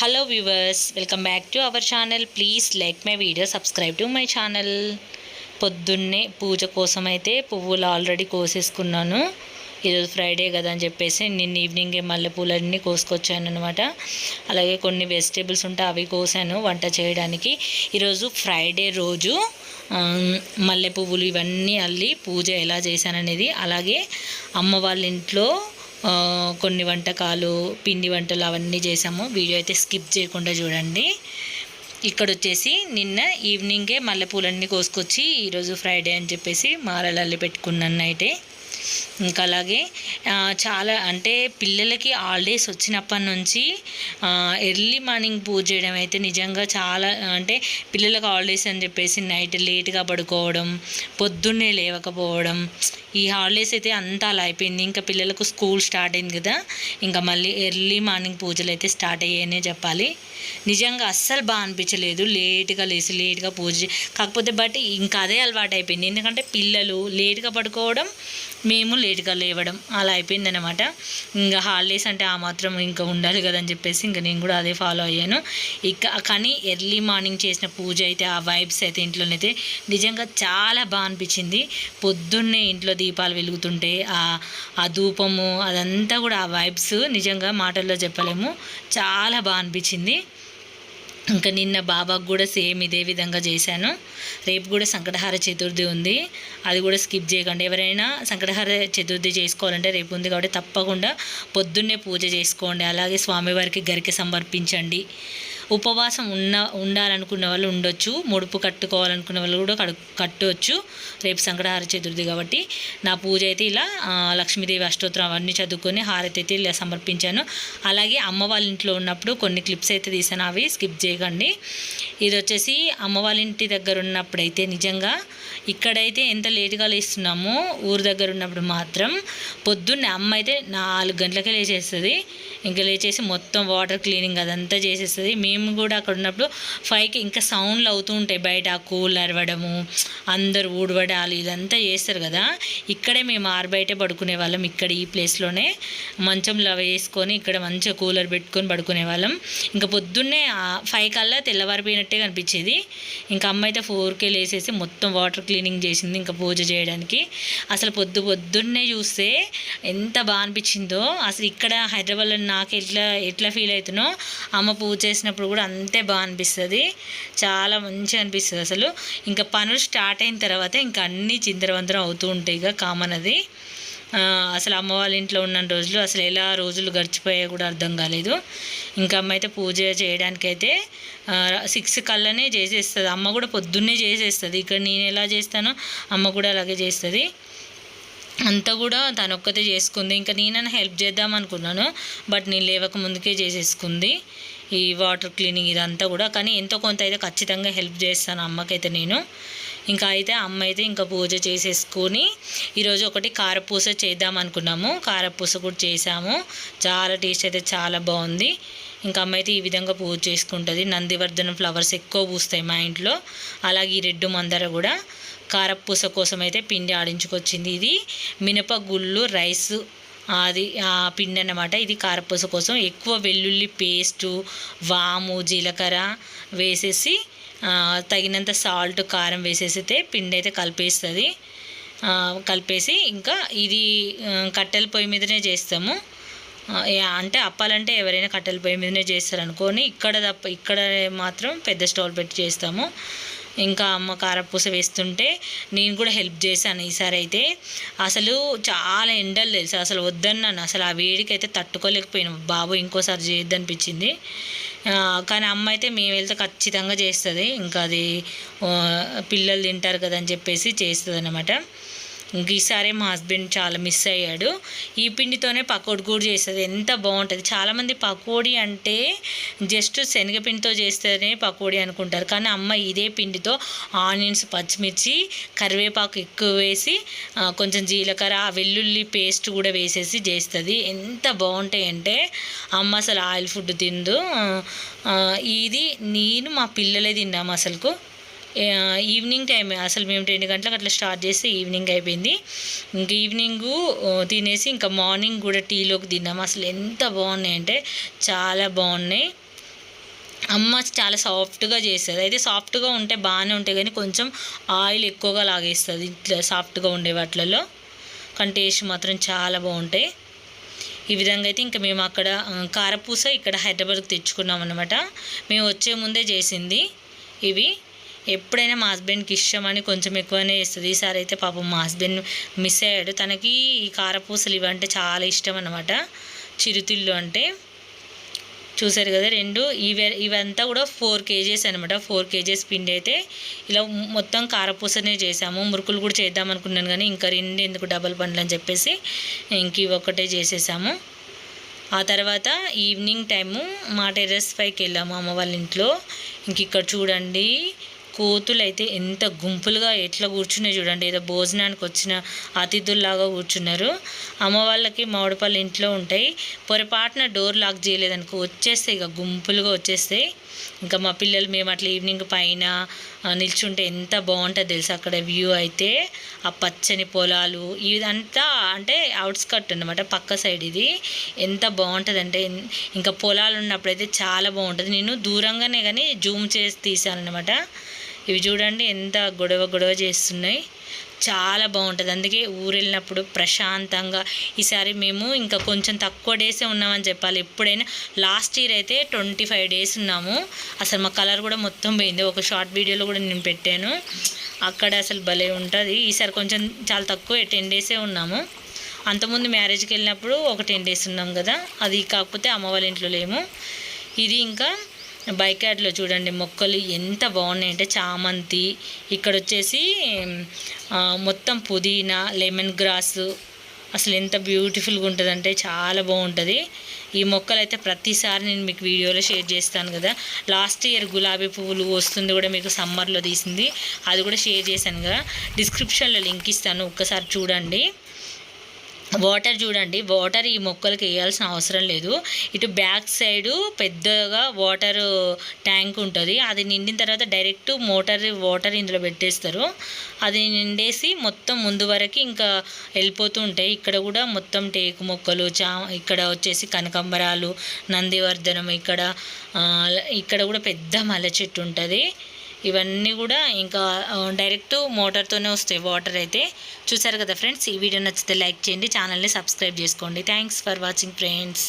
Hello viewers welcome back to our channel please like my video subscribe to my channel పొద్దున్నే పూజ కోసం అయితే పువ్వులు already కోసేసుకున్నాను. ఈరోజు Friday కదా అని చెప్పేసి నిన్న ఈవినింగే మల్లెపూలన్నీ కోసుకొచ్చాను అనమాట అలాగే కొన్ని వెజిటేబుల్స్ ఉంటే అవి కోసాను వంట చేయడానికి. ఈరోజు ఫ్రైడే రోజు మల్లె పువ్వులు ఇవన్నీ అల్లి పూజ ఎలా చేశాననేది. అలాగే అమ్మ వాళ్ళ ఇంట్లో కొన్ని వంటకాలు పిండి వంటలు అవన్నీ చేసాము వీడియో అయితే స్కిప్ చేయకుండా చూడండి. ఇక్కడ వచ్చేసి నిన్న ఈవినింగే మల్లెపూలన్నీ కోసుకొచ్చి ఈరోజు ఫ్రైడే అని చెప్పేసి మారలల్లి పెట్టుకున్నాను అయితే ఇంకా అలాగే చాలా అంటే పిల్లలకి హాలిడేస్ వచ్చినప్పటి నుంచి ఎర్లీ మార్నింగ్ పూజ చేయడం అయితే నిజంగా చాలా అంటే పిల్లలకు హాలిడేస్ అని చెప్పేసి నైట్ లేట్గా పడుకోవడం పొద్దున్నే లేవకపోవడం ఈ హాలిడేస్ అయితే అంతా అలా అయిపోయింది. ఇంకా పిల్లలకు స్కూల్ స్టార్ట్ అయింది కదా ఇంకా మళ్ళీ ఎర్లీ మార్నింగ్ పూజలు అయితే స్టార్ట్ అయ్యాయనే చెప్పాలి. నిజంగా అస్సలు బాగా అనిపించలేదు. లేట్గా లేచి లేట్గా పూజ కాకపోతే బట్ ఇంకా అదే అలవాటు అయిపోయింది. ఎందుకంటే పిల్లలు లేట్గా పడుకోవడం మేము లేట్గా లేవడం అలా అయిపోయింది అనమాట ఇంకా హాలిడేస్ అంటే ఆ మాత్రం ఇంకా ఉండాలి కదని చెప్పేసి ఇంకా నేను కూడా అదే ఫాలో అయ్యాను. ఇక కానీ ఎర్లీ మార్నింగ్ చేసిన పూజ అయితే ఆ వైబ్స్ అయితే ఇంట్లోనైతే నిజంగా చాలా బాగా అనిపించింది. పొద్దున్నే ఇంట్లో దీపాలు వెలుగుతుంటే ఆ ఆ ధూపము అదంతా కూడా ఆ వైబ్స్ నిజంగా మాటల్లో చెప్పలేము. చాలా బాగా అనిపించింది. ఇంకా నిన్న బాబాకు కూడా సేమ్ ఇదే విధంగా చేశాను. రేపు కూడా సంకటహార చతుర్థి ఉంది. అది కూడా స్కిప్ చేయకండి. ఎవరైనా సంకటహార చతుర్థి చేసుకోవాలంటే రేపు ఉంది కాబట్టి తప్పకుండా పొద్దున్నే పూజ చేసుకోండి. అలాగే స్వామివారికి గరిక సమర్పించండి. ఉపవాసం ఉన్న ఉండాలనుకున్న వాళ్ళు ఉండొచ్చు. ముడుపు కట్టుకోవాలనుకున్న వాళ్ళు కూడా కడు కట్టవచ్చు రేపు సంకటహార చతుర్థి కాబట్టి నా పూజ అయితే ఇలా లక్ష్మీదేవి అష్టోత్తరం అవన్నీ చదువుకొని హారతి అయితే ఇలా సమర్పించాను. అలాగే అమ్మ వాళ్ళ ఇంట్లో ఉన్నప్పుడు కొన్ని క్లిప్స్ అయితే తీసాను. అవి స్కిప్ చేయకండి. ఇది వచ్చేసి అమ్మ వాళ్ళ ఇంటి దగ్గర ఉన్నప్పుడైతే నిజంగా ఇక్కడైతే ఎంత లేటుగా లేస్తున్నామో ఊరు దగ్గర ఉన్నప్పుడు మాత్రం పొద్దున్నే అమ్మ అయితే నాలుగు గంటలకే లేచేస్తుంది. ఇంకా లేచేసి మొత్తం వాటర్ క్లీనింగ్ అదంతా చేసేస్తుంది. మేము కూడా అక్కడ ఉన్నప్పుడు ఫైవ్కి ఇంకా సౌండ్లు అవుతూ ఉంటాయి. బయట ఆ కూల్ అరవడము అందరు ఊడవడాలు ఇదంతా చేస్తారు కదా. ఇక్కడే మేము ఆరు బయటే పడుకునే వాళ్ళం. ఇక్కడ ఈ ప్లేస్లోనే మంచంలో వేసుకొని ఇక్కడ మంచిగా కూలర్ పెట్టుకొని పడుకునే వాళ్ళం. ఇంకా పొద్దున్నే ఫైవ్ కల్లా తెల్లవారిపోయినట్టే కనిపించేది. ఇంకా అమ్మ అయితే ఫోర్కే లేసేసి మొత్తం వాటర్ క్లీనింగ్ చేసింది ఇంకా పూజ చేయడానికి. అసలు పొద్దు పొద్దున్నే చూస్తే ఎంత బాగా అనిపించిందో. అసలు ఇక్కడ హైదరాబాద్లో నాకు ఎట్లా ఎట్లా ఫీల్ అవుతున్నో అమ్మ పూజ చేసినప్పుడు కూడా అంతే బాగా అనిపిస్తుంది. చాలా మంచిగా అనిపిస్తుంది అసలు. ఇంకా పనులు స్టార్ట్ అయిన తర్వాత ఇంకా అన్నీ చిందరవందరం అవుతూ ఉంటాయి ఇక కామన్ అది. అసలు అమ్మ వాళ్ళ ఇంట్లో ఉన్న రోజులు అసలు ఎలా రోజులు గడిచిపోయాయో కూడా అర్థం కాలేదు. ఇంకా అమ్మ అయితే పూజ చేయడానికైతే సిక్స్ కల్లానే చేసేస్తుంది. అమ్మ కూడా పొద్దున్నే చేసేస్తుంది. ఇక్కడ నేను ఎలా చేస్తానో అమ్మ కూడా అలాగే చేస్తుంది. అంతా కూడా తను ఒక్కతే చేసుకుంది. ఇంకా నేనైనా హెల్ప్ చేద్దాం అనుకున్నాను. బట్ నేను లేవక ముందుకే చేసేసుకుంది. ఈ వాటర్ క్లీనింగ్ ఇదంతా కూడా. కానీ ఎంతో కొంత అయితే ఖచ్చితంగా హెల్ప్ చేస్తాను అమ్మకైతే నేను. ఇంకా అయితే అమ్మ అయితే ఇంకా పూజ చేసేసుకొని ఈరోజు ఒకటి కారపూస చేద్దాం అనుకున్నాము. కారపూస కూడా చేసాము. చాలా టేస్ట్ అయితే చాలా బాగుంది. ఇంకా అమ్మ అయితే ఈ విధంగా పూజ చేసుకుంటుంది. నందివర్ధనం ఫ్లవర్స్ ఎక్కువ పూస్తాయి మా ఇంట్లో. అలాగే ఈ రెడ్డు మందర కూడా కారపూస కోసం అయితే పిండి ఆడించుకొచ్చింది ఇది. మినపగుళ్ళు రైస్ అది ఆ పిండి అన్నమాట. ఇది కారపూస కోసం ఎక్కువ వెల్లుల్లి పేస్టు వాము జీలకర్ర వేసేసి తగినంత సాల్ట్ కారం వేసేస్తే పిండి అయితే కలిపేస్తుంది కలిపేసి ఇంకా ఇది కట్టెల పొయ్యి మీదనే చేస్తాము. అంటే అప్పాలంటే ఎవరైనా కట్టెల పొయ్యి మీదనే చేస్తారు అనుకోని ఇక్కడ తప్ప ఇక్కడ మాత్రం పెద్ద స్టవ్ పెట్టి చేస్తాము. ఇంకా అమ్మ కారపూస వేస్తుంటే నేను కూడా హెల్ప్ చేశాను ఈసారి అయితే. అసలు చాలా ఎండలు తెలుసు? అసలు వద్దన్నాను. అసలు ఆ వేడికి అయితే తట్టుకోలేకపోయాను. బాబు ఇంకోసారి చేయొద్దనిపించింది కానీ అమ్మ అయితే మేము వెళ్తే ఖచ్చితంగా చేస్తుంది. ఇంకా అది పిల్లలు తింటారు కదా అని చెప్పేసి చేస్తుంది అనమాట ఇంక ఈసారి మా హస్బెండ్ చాలా మిస్ అయ్యాడు. ఈ పిండితోనే పకోడీ కూడా చేస్తుంది ఎంత బాగుంటుంది. చాలామంది పకోడీ అంటే జస్ట్ శనగపిండితో చేస్తేనే పకోడీ అనుకుంటారు. కానీ అమ్మ ఇదే పిండితో ఆనియన్స్ పచ్చిమిర్చి కరివేపాకు ఎక్కువ వేసి కొంచెం జీలకర్ర వెల్లుల్లి పేస్ట్ కూడా వేసేసి చేస్తుంది. ఎంత బాగుంటాయంటే అమ్మ అసలు ఆయిల్ ఫుడ్ తిందు. ఇది నేను మా పిల్లలే తిన్నాము అసలుకు. ఈవినింగ్ టైం అసలు మేము రెండు గంటలకు అట్లా స్టార్ట్ చేస్తే ఈవినింగ్ అయిపోయింది. ఇంక ఈవినింగ్ తినేసి ఇంకా మార్నింగ్ కూడా టీలోకి తిన్నాము అసలు ఎంత బాగున్నాయి అంటే చాలా బాగున్నాయి. అమ్మ చాలా సాఫ్ట్గా చేస్తుంది. అయితే సాఫ్ట్గా ఉంటే బాగానే ఉంటాయి కానీ కొంచెం ఆయిల్ ఎక్కువగా లాగేస్తుంది. ఇట్లా సాఫ్ట్గా ఉండే వాటిలలో. కానీ టేస్ట్ మాత్రం చాలా బాగుంటాయి. ఈ విధంగా అయితే ఇంకా మేము అక్కడ కారపూస ఇక్కడ హైదరాబాద్కి తెచ్చుకున్నాం అనమాట మేము వచ్చే ముందే చేసింది ఇవి. ఎప్పుడైనా మా హస్బెండ్కి ఇష్టం అని కొంచెం ఎక్కువనే చేస్తుంది. ఈసారి అయితే పాపం మా హస్బెండ్ మిస్ అయ్యాడు. తనకి ఈ కారపూసలు ఇవంటే చాలా ఇష్టం అనమాట చిరుతిళ్ళు అంటే. చూసారు కదా రెండు. ఇవి ఇవంతా కూడా ఫోర్ కేజీస్ అనమాట ఫోర్ కేజీస్ పిండి అయితే. ఇలా మొత్తం కారపూసనే చేసాము. మురుకులు కూడా చేద్దాం అనుకున్నాను కానీ ఇంకా రెండు ఎందుకు డబల్ పండ్లు అని చెప్పేసి ఇంక ఇవి ఒక్కటే చేసేసాము. ఆ తర్వాత ఈవినింగ్ టైము మా టెర్రస్ పైకి వెళ్ళాము అమ్మ వాళ్ళ ఇంట్లో. ఇంక ఇక్కడ చూడండి. కోతులు అయితే ఎంత గుంపులుగా ఎట్లా కూర్చున్నాయి చూడండి. ఏదో భోజనానికి వచ్చిన అతిథుల్లాగా కూర్చున్నారు. అమ్మ వాళ్ళకి మామిడిపళ్ళు ఇంట్లో ఉంటాయి. పొరపాటున డోర్ లాక్ చేయలేదనుకో వచ్చేస్తాయి ఇక గుంపులుగా వచ్చేస్తాయి. ఇంకా మా పిల్లలు మేము అట్లా ఈవినింగ్ పైన నిల్చుంటే ఎంత బాగుంటుంది తెలుసు అక్కడ వ్యూ అయితే. ఆ పచ్చని పొలాలు ఇదంతా అంటే అవుట్స్కట్ అనమాట పక్క సైడ్ ఇది. ఎంత బాగుంటుంది అంటే ఇంకా పొలాలు ఉన్నప్పుడైతే చాలా బాగుంటుంది. నేను దూరంగానే కానీ జూమ్ చేసి తీసాను అనమాట ఇవి చూడండి ఎంత గొడవ గొడవ చేస్తున్నాయి. చాలా బాగుంటుంది. అందుకే ఊరు వెళ్ళినప్పుడు ప్రశాంతంగా ఈసారి మేము ఇంకా కొంచెం తక్కువ డేసే ఉన్నామని చెప్పాలి. ఎప్పుడైనా లాస్ట్ ఇయర్ అయితే ట్వంటీ ఫైవ్ డేస్ ఉన్నాము. అసలు మా కలర్ కూడా మొత్తం పోయింది. ఒక షార్ట్ వీడియోలో కూడా నేను పెట్టాను. అక్కడ అసలు భలే ఉంటుంది. ఈసారి కొంచెం చాలా తక్కువ టెన్ డేసే ఉన్నాము. అంతకుముందు మ్యారేజ్కి వెళ్ళినప్పుడు ఒక టెన్ డేస్ ఉన్నాం కదా. అది కాకపోతే అమ్మ వాళ్ళ ఇంట్లో లేము. ఇది ఇంకా బైక్ చూడండి మొక్కలు ఎంత బాగున్నాయి అంటే చామంతి ఇక్కడ వచ్చేసి మొత్తం పుదీనా లెమన్ గ్రాస్ అసలు ఎంత బ్యూటిఫుల్గా ఉంటుందంటే చాలా బాగుంటుంది. ఈ మొక్కలు అయితే ప్రతిసారి నేను మీకు వీడియోలో షేర్ చేస్తాను కదా. లాస్ట్ ఇయర్ గులాబీ పువ్వులు వస్తుంది కూడా మీకు సమ్మర్లో తీసింది. అది కూడా షేర్ చేశాను కదా. డిస్క్రిప్షన్లో లింక్ ఇస్తాను ఒక్కసారి చూడండి. వాటర్ చూడండి వాటర్ ఈ మొక్కలకి వేయాల్సిన అవసరం లేదు. ఇటు బ్యాక్ సైడు పెద్దగా వాటర్ ట్యాంక్ ఉంటుంది. అది నిండిన తర్వాత డైరెక్ట్ మోటార్ వాటర్ ఇందులో పెట్టేస్తారు. అది నిండేసి మొత్తం ముందు వరకు ఇంకా వెళ్ళిపోతూ ఉంటాయి. ఇక్కడ కూడా మొత్తం టేకు మొక్కలు చా ఇక్కడ వచ్చేసి కనకంబరాలు నందివర్ధనం ఇక్కడ ఇక్కడ కూడా పెద్ద మల్లె చెట్టు ఉంటుంది. ఇవన్నీ కూడా ఇంకా డైరెక్ట్ మోటార్తోనే వస్తాయి. వాటర్ అయితే చూసారు కదా ఫ్రెండ్స్? ఈ వీడియో నచ్చితే లైక్ చేయండి ఛానల్ని సబ్స్క్రైబ్ చేసుకోండి. Thanks for watching friends